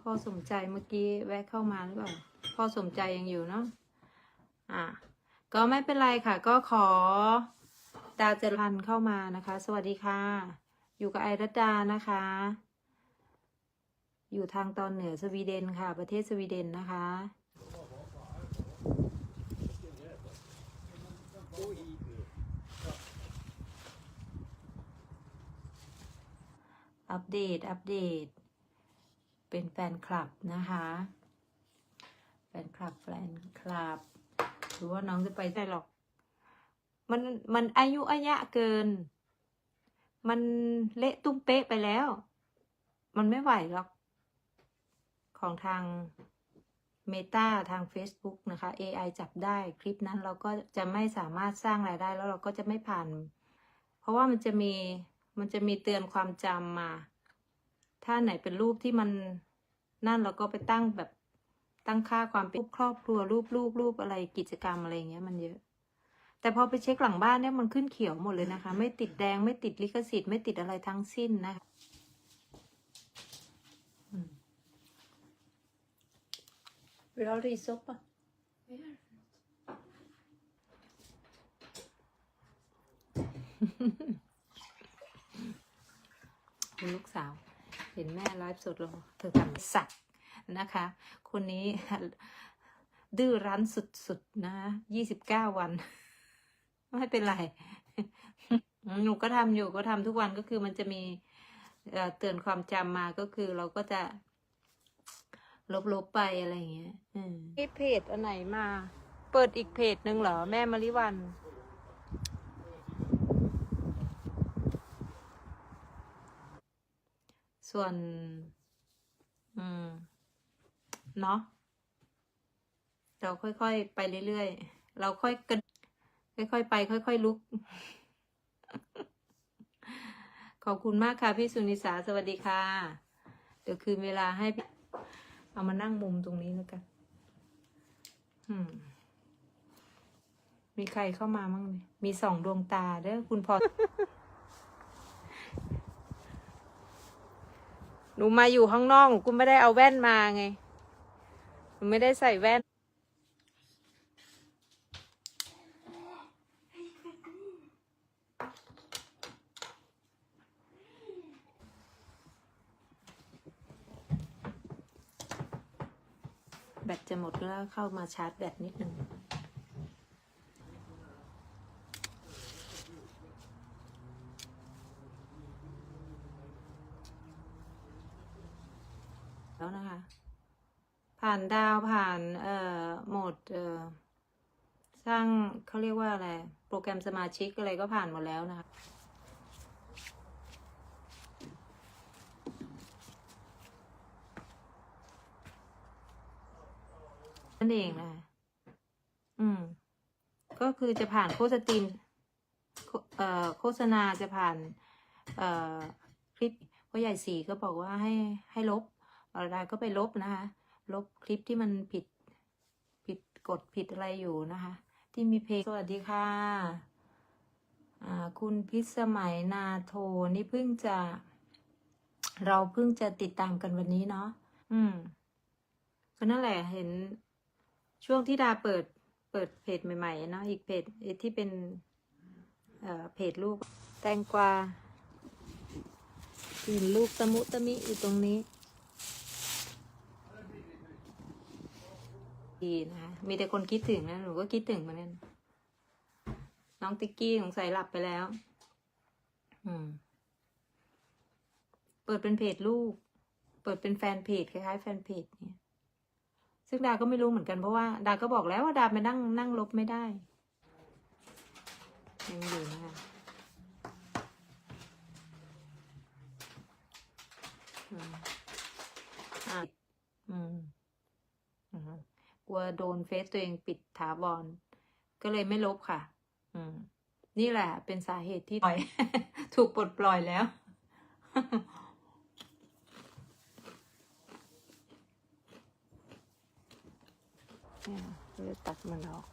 พ่อสมใจเมื่อกี้แวะเข้ามาหรือเปล่าพ่อสมใจยังอยู่เนาะอะก็ไม่เป็นไรค่ะ ก็ขอดาวเจรันเข้ามานะคะ สวัสดีค่ะ อยู่กับไอรัตดานะคะ อยู่ทางตอนเหนือสวีเดนค่ะ ประเทศสวีเดนนะคะอัปเดต อัปเดต เป็นแฟนคลับนะคะ แฟนคลับแฟนคลับหรือว่าน้องจะไปได้หรอก มันมันอายุอายะเกิน มันเละตุ้มเป๊ะไปแล้ว มันไม่ไหวหรอก ของทาง Meta ทาง Facebook นะคะ AI จับได้คลิปนั้นเราก็จะไม่สามารถสร้างรายได้แล้วเราก็จะไม่ผ่าน เพราะว่ามันจะมีมันจะมีเตือนความจำมา ถ้าไหนเป็นรูปที่มันนั่นเราก็ไปตั้งแบบตั้งค่าความเป็นรูปครอบครัวรูปลูกรูปอะไรกิจกรรมอะไรอย่างเงี้ยมันเยอะ แต่พอไปเช็คหลังบ้านเนี่ยมันขึ้นเขียวหมดเลยนะคะ ไม่ติดแดงไม่ติดลิขสิทธิ์ไม่ติดอะไรทั้งสิ้นนะคะอืม Vill du ha rissoppa? Mm. คุณลูกสาว เห็นแม่ไลฟ์สดล้วเธอทำสัตว์นะคะ คนนี้ดื้อรั้นสุดๆนะยี่สิบเก้าวัน ไม่เป็นไรหนูก็ทำอยู่ก็ทำทุกวันก็คือมันจะมีเตือนความจำมาก็คือเราก็จะลบๆไปอะไรอย่างเงี้ยอืมนี่เพจอันไหนมา เปิดอีกเพจหนึ่งเหรอแม่มะลิวัน ส่วน อืม เนาะเราค่อยๆ ไปเรื่อยๆ เราค่อยกันค่อยๆ ไป ค่อย ๆ ลุก ขอบคุณมากค่ะ พี่สุนิสา สวัสดีค่ะ เดี๋ยวคืนเวลาให้พี่เอามานั่งมุมตรงนี้แล้วกันอืมมีใครเข้ามามั่งไหมมีสองดวงตาเด้อคุณพอ หนูมาอยู่ข้างนอกหนูก็ไม่ได้เอาแว่นมาไง หนูไม่ได้ใส่แว่น แบตจะหมดแล้วเข้ามาชาร์จแบตนิดนึง แล้วนะคะ ผ่านดาวผ่านเอ่อโหมดเอ่อสร้างเขาเรียกว่าอะไร โปรแกรมสมาชิกอะไรก็ผ่านหมดแล้วนะคะนั่นเองนะคะอืม ก็คือจะผ่านโฆษณาโฆเอ่อโฆษณาจะผ่าน เอ่อ คลิปพ่อใหญ่สีก็บอกว่าให้ให้ลบ อะไรก็ไปลบนะคะ ลบคลิปที่มันผิดผิดกฎผิดอะไรอยู่นะคะ ที่มีเพลงสวัสดีค่ะคุณพิสมัยนาโทนี่เพิ่งจะ เราเพิ่งจะติดตามกันวันนี้เนาะอืมก็นั่นแหละเห็นช่วงที่ดาเปิดเปิดเพจใหม่ๆเนาะอีกเพจที่เป็นเอ่อเพจลูกแตงกวาเห็นลูกตะมุตะมิอยู่ตรงนี้ ดีนะคะมีแต่คนคิดถึงนะหนูก็คิดถึงเหมือนกันน้องติ๊กกี้สงสัยหลับไปแล้ว อืม เปิดเป็นเพจลูก เปิดเป็นแฟนเพจคล้ายๆแฟนเพจเนี่ยซึ่งดาก็ไม่รู้เหมือนกันเพราะว่าดาก็บอกแล้วว่าดาไปนั่งนั่งลบไม่ได้ยังอยู่นะคะอืมอะ ลัวโดนเฟซตัวเองปิดถาวร ก็เลยไม่ลบค่ะ อืม นี่แหละ เป็นสาเหตุที่ปล่อย ถูกปลดปล่อยแล้ว เนี่ยตัดมันออก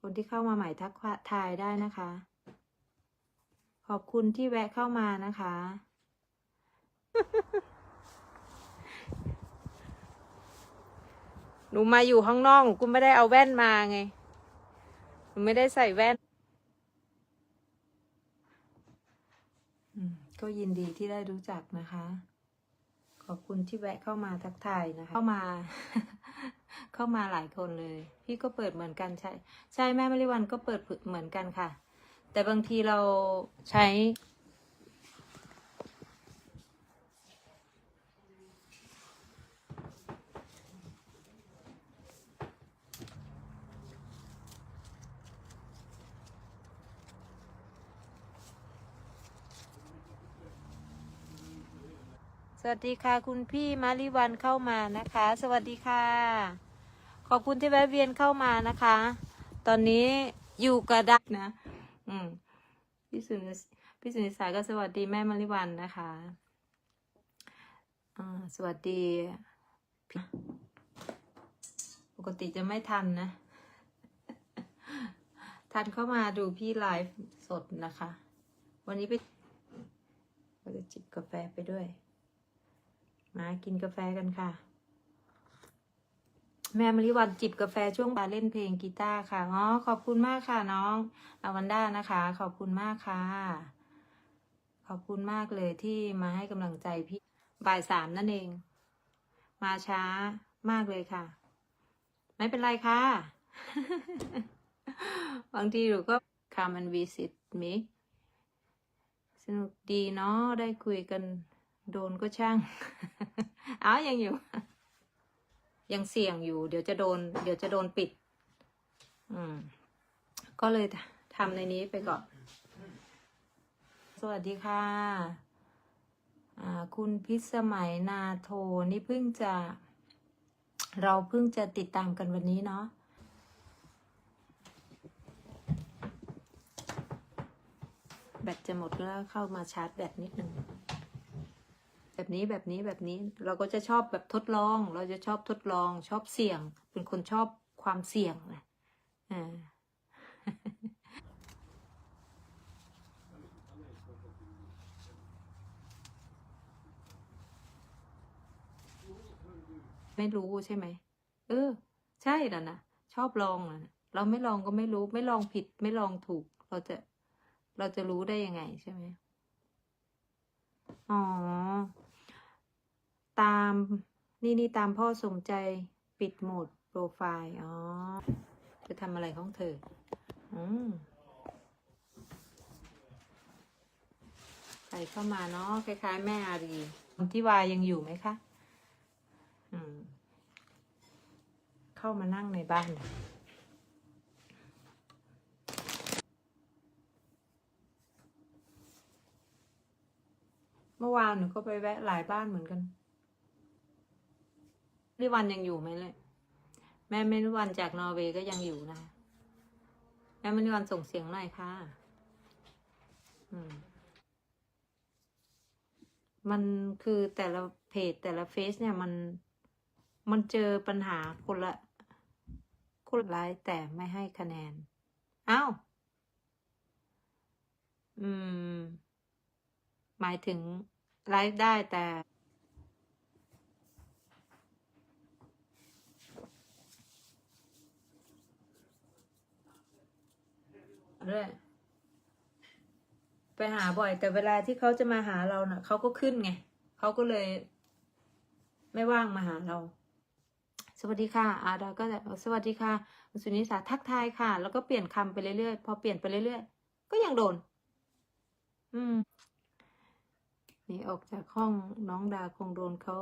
คนที่เข้ามาใหม่ทักทายได้นะคะ อบคุณที่แวะเข้ามานะคะ หนูมาอยู่ข้างนอกหนูกูไม่ได้เอาแว่นมาไง หนูไม่ได้ใส่แว่นอืมก็ยินดีที่ได้รู้จักนะคะ ขอบคุณที่แวะเข้ามาทักทายนะคะ เข้ามา เข้ามาหลายคนเลย พี่ก็เปิดเหมือนกันใช่ ใช่แม่มริวันก็เปิดเหมือนกันค่ะ แต่บางทีเราใช้ สวัสดีค่ะคุณพี่มาริวันเข้ามานะคะ สวัสดีค่ะ ขอบคุณที่แวะเวียนเข้ามานะคะ ตอนนี้อยู่กระดักนะ อืมพี่สุนิพี่สุนิสาก็สวัสดีแม่มาริวันนะคะอ่าสวัสดีปกติจะไม่ทันนะทันเข้ามาดูพี่ไลฟ์สดนะคะ วันนี้ไปเราจะจิบกาแฟไปด้วย มากินกาแฟกันค่ะ แม่มริวันจิบกาแฟช่วงบาเล่นเพลงกีตาร์ค่ะอ๋อขอบคุณมากค่ะน้องอาวันด้านะคะ ขอบคุณมากค่ะ ขอบคุณมากเลยที่มาให้กำลังใจพี่บ่ายสามนั่นเอง มาช้ามากเลยค่ะ ไม่เป็นไรค่ะ บางทีหนูก็ come and visit me สนุกดีเนาะได้คุยกันโดนก็ช่างอ้าวยังอยู่ ยังเสี่ยงอยู่ เดี๋ยวจะโดน เดี๋ยวจะโดนปิด อืม ก็เลยทำในนี้ไปก่อน สวัสดีค่ะ อ่า คุณพิสมัยนาโทนี่เพิ่งจะ เราเพิ่งจะติดตามกันวันนี้เนาะแบตจะหมดแล้วเข้ามาชาร์จแบตนิดนึง แบบนี้แบบนี้แบบนี้เราก็จะชอบแบบทดลอง เราจะชอบทดลอง ชอบเสี่ยง เป็นคนชอบความเสี่ยงนะอ่าไม่รู้ใช่ไหม เออ ใช่แล้วนะ ชอบลองนะเราไม่ลองก็ไม่รู้ ไม่ลองผิด ไม่ลองถูก เราจะ เราจะรู้ได้ยังไงใช่ไหม อ๋อ ตามนี่นี่ตามพ่อสมใจปิดโหมดโปรไฟล์ อ๋อ จะทำอะไรของเธอ อืมใส่เข้ามาเนาะคล้ายๆ แม่อารีคนที่วายยังอยู่ไหมคะ อืม เข้ามานั่งในบ้านเมื่อวานหนูก็ไปแวะหลายบ้านเหมือนกัน นิวันยังอยู่ไหมเลยแม่ไม่นิวันจากนอร์เวย์ก็ยังอยู่นะแม่ไม่นิวันส่งเสียงหน่อยค่ะอืมมันคือแต่ละเพจแต่ละเฟซเนี่ยมันมันเจอปัญหาคนละคนละไลฟ์แต่ไม่ให้คะแนนอ้าวอืม หมายถึงไลฟ์ได้แต่ ด้วยไปหาบ่อย แต่เวลาที่เขาจะมาหาเราเน่ะเขาก็ขึ้นไงเขาก็เลย ไม่ว่างมาหาเรา สวัสดีค่ะอาดาก็จะสวัสดีค่ะคุณสุนิสาทักทายค่ะ แล้วก็เปลี่ยนคำไปเรื่อยๆพอเปลี่ยนไปเรื่อยๆก็ยังโดน อืมนี่ออกจากห้องน้องดาคงโดนเขา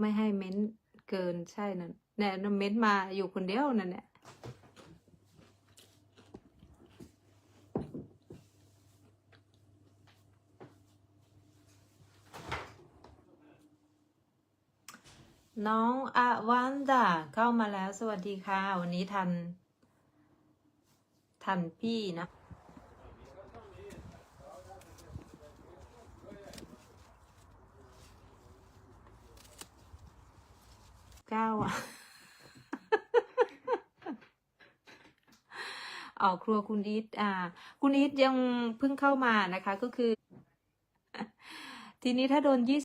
ไม่ให้เม้นเกินใช่นั่นแน่นเม้นมาอยู่คนเดียวนั่นแหละ น้องอวันดาเข้ามาแล้วสวัสดีค่ะ วันนี้ทัน ทันพี่นะเก้าอะออกครัวคุณอีทอ่า คุณอีทยังเพิ่งเข้ามานะคะ ก็คือ ทีนี้ถ้าโดนยี่